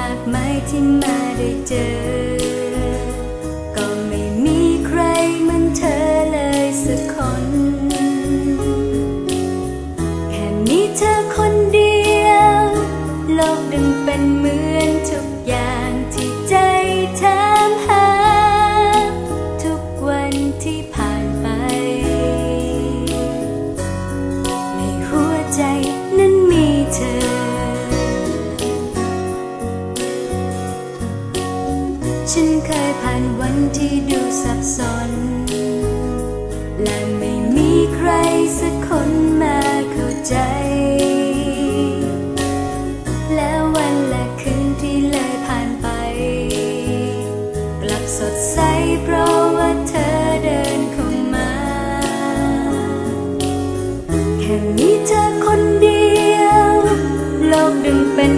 มากมายที่มาได้เจอ ก็ไม่มีใครเหมือนเธอเลยสักคน แค่มีเธอคนเดียว โลกดึงเป็นเหมือนทุกอย่าง ฉันเคยผ่านวันที่ดูสับสน และไม่มีใครสักคนมาเข้าใจ และวันและคืนที่เลยผ่านไป กลับสดใสเพราะว่าเธอเดินเข้ามา แค่มีเธอคนเดียว โลกดึงเป็น